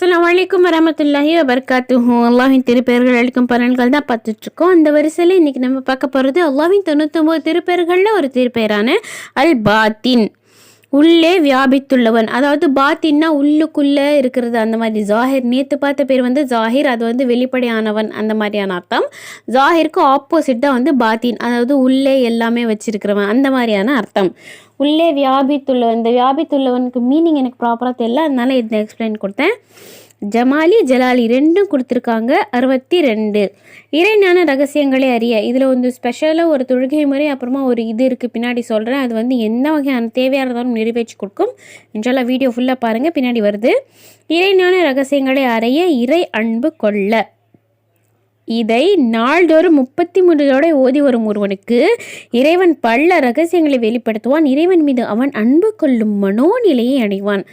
அஸ்லாம் வலைக்கம் வரமத்துல்லாஹி வபர்காத்துஹும் அல்லாஹின் திருப்பெயர்கள் அளிக்கும் பலன்கள் தான் பார்த்துட்ருக்கோம். அந்த வரிசையில் இன்றைக்கி நம்ம பார்க்க போகிறது அல்லாஹின் தொண்ணூத்தொம்பது திருப்பெயர்களில் ஒரு திருப்பெயரான அல் பாத்தின் உள்ளே வியாபித்துள்ளவன். அதாவது பாத்தின்னா உள்ளுக்குள்ளே இருக்கிறது அந்த மாதிரி. ஜாஹிர் நேற்று பார்த்த பேர் வந்து ஜாஹிர் அது வந்து வெளிப்படையானவன் அந்த மாதிரியான அர்த்தம். ஜாஹிருக்கு ஆப்போசிட் தான் வந்து பாத்தின் அதாவது உள்ளே எல்லாமே வச்சிருக்கிறவன் அந்த மாதிரியான அர்த்தம். உள்ளே வியாபித்துள்ளவன் இந்த வியாபித்துள்ளவனுக்கு மீனிங் எனக்கு ப்ராப்பராக தெரியல அதனால இதை எக்ஸ்பிளைன் கொடுத்தேன். ஜமாலி ஜலாலி ரெண்டும் கொடுத்துருக்காங்க. அறுபத்தி ரெண்டு இறைஞான ரகசியங்களை அறிய இதில் வந்து ஸ்பெஷலாக ஒரு தொழுகை முறை அப்புறமா ஒரு இது இருக்குது பின்னாடி சொல்கிறேன் அது வந்து எந்த வகையான தேவையானதாலும் நிறைவேற்றி கொடுக்கும். இன்ஷால்லா வீடியோ ஃபுல்லாக பாருங்கள் பின்னாடி வருது. இறைஞான ரகசியங்களை அறிய இறை அன்பு கொள்ள. இதை நாள்தோறும் முப்பத்தி மூன்று ஓதி வரும் ஒருவனுக்கு இறைவன் பல ரகசியங்களை வெளிப்படுத்துவான். இறைவன் மீது அவன் அன்பு கொள்ளும் மனோநிலையை அடைவான்.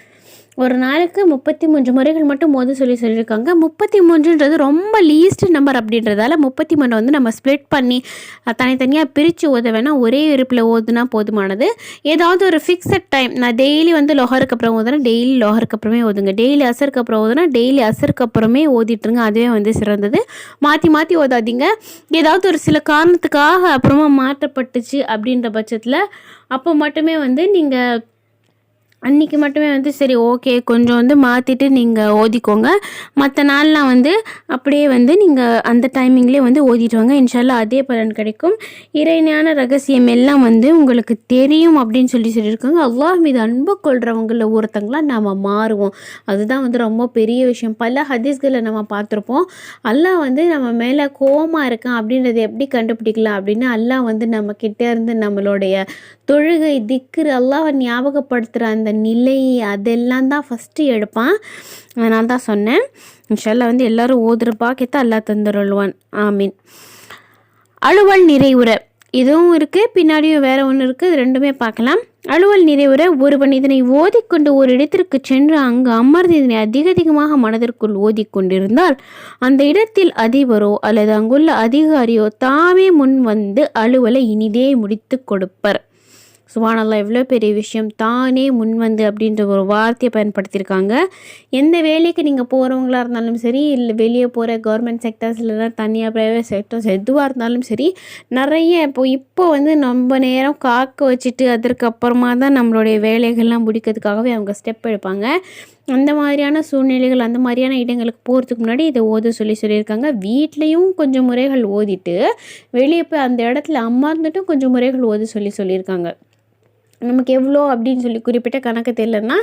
ஒரு நாளுக்கு முப்பத்தி மூன்று முறைகள் மட்டும் மோத சொல்லி சொல்லியிருக்காங்க. முப்பத்தி மூன்றுன்றது ரொம்ப லீஸ்ட் நம்பர் அப்படின்றதால முப்பத்தி மூணு வந்து நம்ம ஸ்ப்ளிட் பண்ணி தனித்தனியாக பிரித்து ஓத வேணால் ஒரே இருப்பில் ஓதுனா போதுமானது. ஏதாவது ஒரு ஃபிக்ஸட் டைம் நான் டெய்லி வந்து லொஹருக்கு அப்புறம் ஓதுனா டெய்லி லொஹருக்கு அப்புறமே ஓதுங்க. டெய்லி அசருக்கு அப்புறம் ஓதுனா டெய்லி அசருக்கு அப்புறமே ஓதிட்டுருங்க அதுவே வந்து சிறந்தது. மாற்றி மாற்றி ஓதாதீங்க. ஏதாவது ஒரு சில காரணத்துக்காக அப்புறமா மாற்றப்பட்டுச்சு அப்படின்ற பட்சத்தில் அப்போ மட்டுமே வந்து நீங்கள் அன்றைக்கி மட்டுமே வந்து சரி ஓகே கொஞ்சம் வந்து மாற்றிட்டு நீங்கள் ஓதிக்கோங்க. மற்ற நாள்லாம் வந்து அப்படியே வந்து நீங்கள் அந்த டைமிங்லேயே வந்து ஓதிட்டு வாங்க. இன்ஷால்லா அதே பலன் கிடைக்கும். இறைஞான ரகசியம் எல்லாம் வந்து உங்களுக்கு தெரியும் அப்படின்னு சொல்லி சொல்லியிருக்காங்க. அல்லாஹ் மீது அன்பு கொள்கிறவங்கள ஒருத்தங்களா நாம் மாறுவோம். அதுதான் வந்து ரொம்ப பெரிய விஷயம். பல ஹதீஸ்களை நம்ம பார்த்துருப்போம். அல்லாஹ் வந்து நம்ம மேலே கோவமாக இருக்கான் அப்படின்றத எப்படி கண்டுபிடிக்கலாம் அப்படின்னு அல்லாஹ் வந்து நம்ம கிட்டே இருந்து நம்மளுடைய தொழுகை திக்குறு அல்லாவை ஞாபகப்படுத்துகிற அந்த நிலை அதெல்லாம் தான் ஃபஸ்ட்டு எடுப்பான். அதனால தான் சொன்னேன். இன்ஷால்லா வந்து எல்லாரும் ஓதுற பாக்கியத்தை அல்லாஹ் தந்துருள்வான். ஆமீன். அலுவல் நிறைவுற. இதுவும் இருக்குது பின்னாடியும் வேறு ஒன்று இருக்குது இது ரெண்டுமே பார்க்கலாம். அலுவல் நிறைவுற ஒருவன் இதனை ஓதிக்கொண்டு ஒரு இடத்திற்கு சென்று அங்கு அமர்ந்து இதனை அதிக அதிகமாக மனதிற்குள் ஓதிக்கொண்டிருந்தால் அந்த இடத்தில் அதிபரோ அல்லது அங்குள்ள அதிகாரியோ தாமே முன் வந்து அலுவலை இனிதே முடித்து கொடுப்பர். சுபானல்லா எவ்வளோ பெரிய விஷயம் தானே முன் வந்து அப்படின்ற ஒரு வார்த்தையை பயன்படுத்தியிருக்காங்க. எந்த வேலைக்கு நீங்கள் போகிறவங்களா இருந்தாலும் சரி இல்லை வெளியே போகிற கவர்மெண்ட் செக்டர்ஸ் இல்லைனா தனியாக ப்ரைவேட் செக்டர்ஸ் எதுவாக இருந்தாலும் சரி நிறைய இப்போ இப்போ வந்து ரொம்ப நேரம் காக்க வச்சுட்டு அதற்கு அப்புறமா தான் நம்மளுடைய வேலைகள்லாம் முடிக்கிறதுக்காகவே அவங்க ஸ்டெப் எடுப்பாங்க. அந்த மாதிரியான சூழ்நிலைகள் அந்த மாதிரியான இடங்களுக்கு போகிறதுக்கு முன்னாடி இதை ஓத சொல்லி சொல்லியிருக்காங்க. வீட்லேயும் கொஞ்சம் முறைகள் ஓதிட்டு வெளியே போய் அந்த இடத்துல அமர்ந்துட்டும் கொஞ்சம் முறைகள் ஓத சொல்லி சொல்லியிருக்காங்க. நமக்கு எவ்வளோ அப்படின்னு சொல்லி குறிப்பிட்ட கணக்கு தெரியலன்னா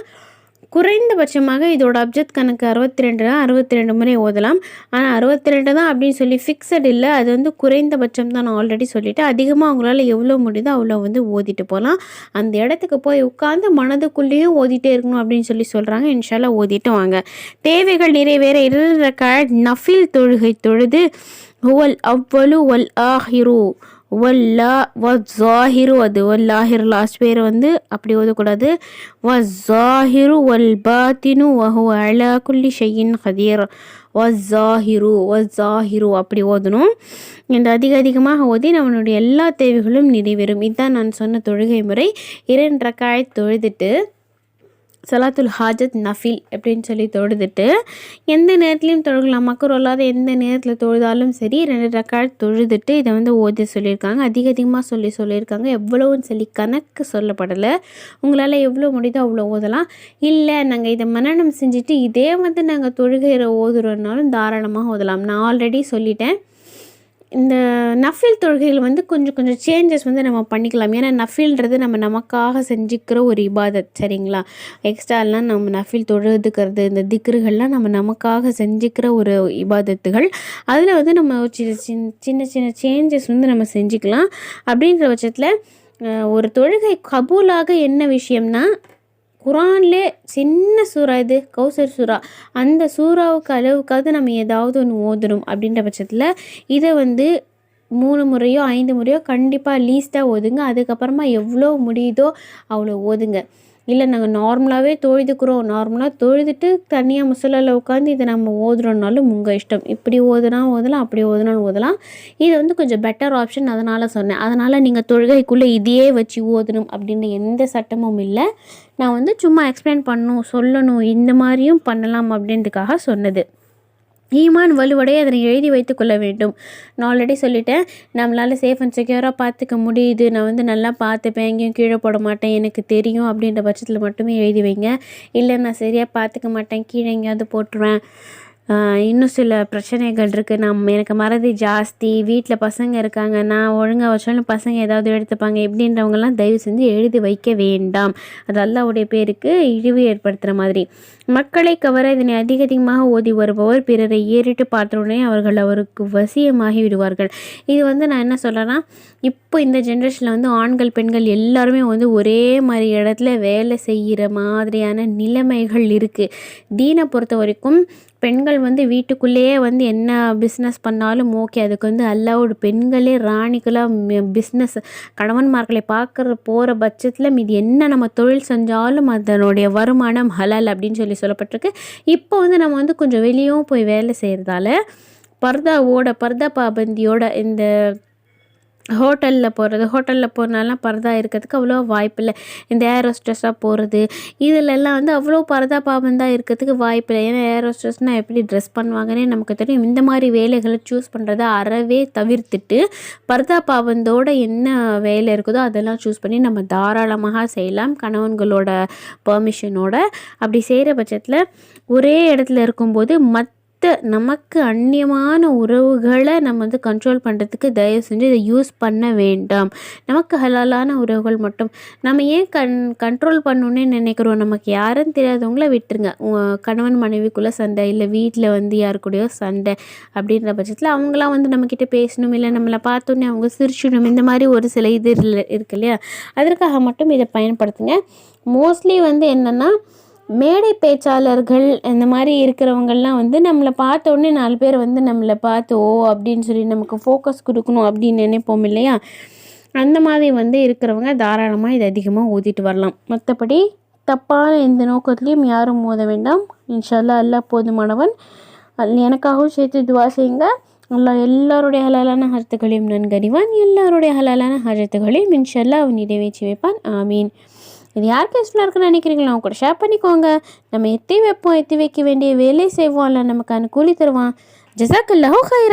குறைந்தபட்சமாக இதோட அப்ஜெக்ட் கணக்கு அறுபத்தி ரெண்டு தான் அறுபத்தி ரெண்டு முறை ஓதலாம். ஆனால் அறுபத்தி ரெண்டு தான் அப்படின்னு சொல்லி ஃபிக்ஸட் இல்லை அது வந்து குறைந்தபட்சம் தான் நான் ஆல்ரெடி சொல்லிவிட்டு அதிகமாக அவங்களால எவ்வளோ முடியுதோ அவ்வளோ வந்து ஓதிட்டு போகலாம். அந்த இடத்துக்கு போய் உட்காந்து மனதுக்குள்ளேயும் ஓதிட்டே இருக்கணும் அப்படின்னு சொல்லி சொல்கிறாங்க இன்ஷாலாக ஓதிட்டு வாங்க. தேவைகள் நிறைவேற இருக்க நஃபில் தொழுகை தொழுது ஒல் அவ்வளு ஒல் ஆஹிரு. வல்லா ஜாஹிரு அது வல்லாஹிர் லாஸ்ட் பேர் வந்து அப்படி ஓதக்கூடாது. வஸ்ஸாஹிரு வல் பாத்தினு வஹு அலா குல்லி ஷையின் ஜாஹிரு ஒ ஜாஹிரு அப்படி ஓதணும். இந்த அதிக அதிகமாக ஓதி நம்மளுடைய எல்லா தேவைகளும் நிறைவேறும். இதுதான் நான் சொன்ன தொழுகை முறை. இரண்டு ரக்காய் தொழுதுட்டு சலாத்துல் ஹாஜத் நஃபில் அப்படின்னு சொல்லி தொழுதுட்டு எந்த நேரத்துலையும் தொழுகலாம். மக்கர் இல்லாத எந்த நேரத்தில் தொழுதாலும் சரி ரெண்டு ரெக்கார்ட் தொழுதுட்டு இதை வந்து ஓதி சொல்லியிருக்காங்க. அதிக அதிகமாக சொல்லி சொல்லியிருக்காங்க. எவ்வளோன்னு சொல்லி கணக்கு சொல்லப்படலை. உங்களால் எவ்வளோ முடியுதோ அவ்வளோ ஓதலாம். இல்லை நாங்கள் இதை மனநம் செஞ்சுட்டு இதே வந்து நாங்கள் தொழுகையில் ஓதுறோன்னாலும் தாராளமாக ஓதலாம். நான் ஆல்ரெடி சொல்லிட்டேன். இந்த நஃபில் தொழுகையில் வந்து கொஞ்சம் கொஞ்சம் சேஞ்சஸ் வந்து நம்ம பண்ணிக்கலாம். ஏன்னா நஃபில்ன்றது நம்ம நமக்காக செஞ்சுக்கிற ஒரு இபாதத் சரிங்களா? எக்ஸ்ட்ராலாம் நம்ம நஃபில் தொழுதுக்கிறது இந்த திக்ருகள்லாம் நம்ம நமக்காக செஞ்சுக்கிற ஒரு இபாதத்துகள். அதில் வந்து நம்ம ஒரு சின்ன சின்ன சின்ன சின்ன சேஞ்சஸ் வந்து நம்ம செஞ்சுக்கலாம். அப்படின்ற பட்சத்தில் ஒரு தொழுகை கபூலாக என்ன விஷயம்னா குரான்லே சின்ன சூறா இது கௌசர் சூறா. அந்த சூறாவுக்கு அளவுக்காவது நம்ம ஏதாவது ஒன்று ஓதணும் அப்படின்ற பட்சத்தில் இதை வந்து மூணு முறையோ ஐந்து முறையோ கண்டிப்பாக லீஸ்ட்டாக ஓதுங்க. அதுக்கப்புறமா எவ்வளோ முடியுதோ அவ்வளோ ஓதுங்க. இல்லை நாங்கள் நார்மலாகவே தொழுதுக்கிறோம். நார்மலாக தொழுதுட்டு தனியாக முசல்லால உட்காந்து இதை நம்ம ஓதுறோம்னாலும் உங்கள் இஷ்டம். இப்படி ஓதுனா ஓதலாம் அப்படி ஓதுனாலும் ஓதலாம். இது வந்து கொஞ்சம் பெட்டர் ஆப்ஷன் அதனால் சொன்னேன். அதனால் நீங்கள் தொழுகைக்குள்ளே இதையே வச்சு ஓதணும் அப்படின்னு எந்த சட்டமும் இல்லை. நான் வந்து சும்மா எக்ஸ்பிளைன் பண்ணணும் சொல்லணும் இந்த மாதிரியும் பண்ணலாம் அப்படின்றதுக்காக சொன்னது. ஈமான் வலுவடை அதனை எழுதி வைத்து கொள்ள வேண்டும். நான் ஆல்ரெடி சொல்லிட்டேன் நம்மளால் சேஃப் அண்ட் செக்யூராக பார்த்துக்க முடியுது. நான் வந்து நல்லா பார்த்துப்பேன் எங்கேயும் கீழே போட மாட்டேன் எனக்கு தெரியும் அப்படின்ற பட்சத்தில் மட்டுமே எழுதி வைங்க. இல்லை நான் சரியாக பார்த்துக்க மாட்டேன் கீழே எங்கேயாவது போட்டுருவேன். இன்னும் சில பிரச்சனைகள் இருக்குது நம் எனக்கு மறதி ஜாஸ்தி. வீட்டில் பசங்க இருக்காங்க. நான் ஒழுங்காக வச்சாலும் பசங்க ஏதாவது எடுத்துப்பாங்க. எப்படின்றவங்கலாம் தயவு செஞ்சு எழுதி வைக்க வேண்டாம். அது அல்லாவுடைய பேருக்கு இழிவு ஏற்படுத்துகிற மாதிரி. மக்களை கவர இதனை அதிக அதிகமாக ஓதி வருபவர் பிறரை ஏறிட்டு பார்த்தவுடனே அவர்கள் அவருக்கு வசியமாகி விடுவார்கள். இது வந்து நான் என்ன சொல்கிறேன்னா இப்போ இந்த ஜென்ரேஷனில் வந்து ஆண்கள் பெண்கள் எல்லாருமே வந்து ஒரே மாதிரி இடத்துல வேலை செய்கிற மாதிரியான நிலைமைகள் இருக்குது தீனை பொறுத்த வரைக்கும் பெண்கள் வந்து வீட்டுக்குள்ளேயே வந்து என்ன பிஸ்னஸ் பண்ணாலும் ஓகே அதுக்கு வந்து அல்லாவோட பெண்களே ராணிக்கெல்லாம் பிஸ்னஸ் கணவன்மார்களை பார்க்குற போகிற பட்சத்தில் மீது என்ன நம்ம தொழில் செஞ்சாலும் அதனுடைய வருமானம் ஹலால் அப்படின்னு சொல்லி சொல்லப்பட்டிருக்கு. இப்போ வந்து நம்ம வந்து கொஞ்சம் வெளியும் போய் வேலை செய்கிறதால பர்தாவோட பர்தா பாபந்தியோட இந்த ஹோட்டலில் போகிறது ஹோட்டலில் போனாலாம் பரதா இருக்கிறதுக்கு அவ்வளோ வாய்ப்பில்லை. இந்த ஏர் ஹோஸ்டஸாக போகிறது இதிலெல்லாம் வந்து அவ்வளோ பரதா பாபந்தாக இருக்கிறதுக்கு வாய்ப்பில்லை. ஏன்னா ஏர் ஹோஸ்டஸ்னால் எப்படி ட்ரெஸ் பண்ணுவாங்கன்னே நமக்கு தெரியும். இந்த மாதிரி வேலைகளை சூஸ் பண்ணுறத அறவே தவிர்த்துட்டு பரதா பாபந்தோட என்ன வேலை இருக்குதோ அதெல்லாம் சூஸ் பண்ணி நம்ம தாராளமாக செய்யலாம். கணவன்களோட பர்மிஷனோட அப்படி செய்கிற பட்சத்தில் ஒரே இடத்துல இருக்கும்போது மத் மற்ற நமக்கு அந்நியமான உறவுகளை நம்ம வந்து கண்ட்ரோல் பண்ணுறதுக்கு தயவு செஞ்சு இதை யூஸ் பண்ண வேண்டாம். நமக்கு ஹலாலான உறவுகள் மட்டும். நம்ம ஏன் கண் கண்ட்ரோல் பண்ணணுன்னே நினைக்கிறோம். நமக்கு யாருன்னு தெரியாதவங்கள விட்டுருங்க. கணவன் மனைவிக்குள்ளே சண்டை இல்லை வீட்டில் வந்து யாரு கூடயோ சண்டை அப்படின்ற பட்சத்தில் அவங்களாம் வந்து நம்மக்கிட்ட பேசணும் இல்லை நம்மளை பார்த்தோன்னே அவங்க சிரிச்சிடணும். இந்த மாதிரி ஒரு சில இது இருக்கு இல்லையா? அதற்காக மட்டும் இதை பயன்படுத்துங்க. மோஸ்ட்லி வந்து என்னென்னா மேடை பேச்சாளர்கள் இந்த மாதிரி இருக்கிறவங்கள்லாம் வந்து நம்மளை பார்த்தோன்னே நாலு பேர் வந்து நம்மளை பார்த்து ஓ அப்படின்னு சொல்லி நமக்கு ஃபோக்கஸ் கொடுக்கணும் அப்படின்னு நினைப்போம் இல்லையா? அந்த மாதிரி வந்து இருக்கிறவங்க தாராளமாக இதை அதிகமாக ஊதிட்டு வரலாம். மற்றபடி தப்பான எந்த நோக்கத்துலேயும் யாரும் மோத வேண்டாம். இன்ஷால்லா அல்லா போதுமானவன். எனக்காகவும் சேர்த்து துவா செய்யுங்க. அல்லா எல்லாருடைய ஹலாலான ஹஜத்துகளையும் நன்கறிவான். எல்லாருடைய ஹலாலான ஹஜத்துகளையும் இன்ஷல்லா அவன் நிறைவேற்றி வைப்பான். ஆமீன். இது யாருக்கு யூஸ்ஃபுல்லாக இருக்குன்னு நினைக்கிறீங்களோ அவங்க கூட ஷேர் பண்ணிக்கோங்க. நம்ம எத்தி வைப்போம் எத்தி வைக்க வேண்டிய வேலை செய்வோம்ல நமக்கு அனுகூலி தருவான். ஜசாக்கல்லாஹோ ஹைரா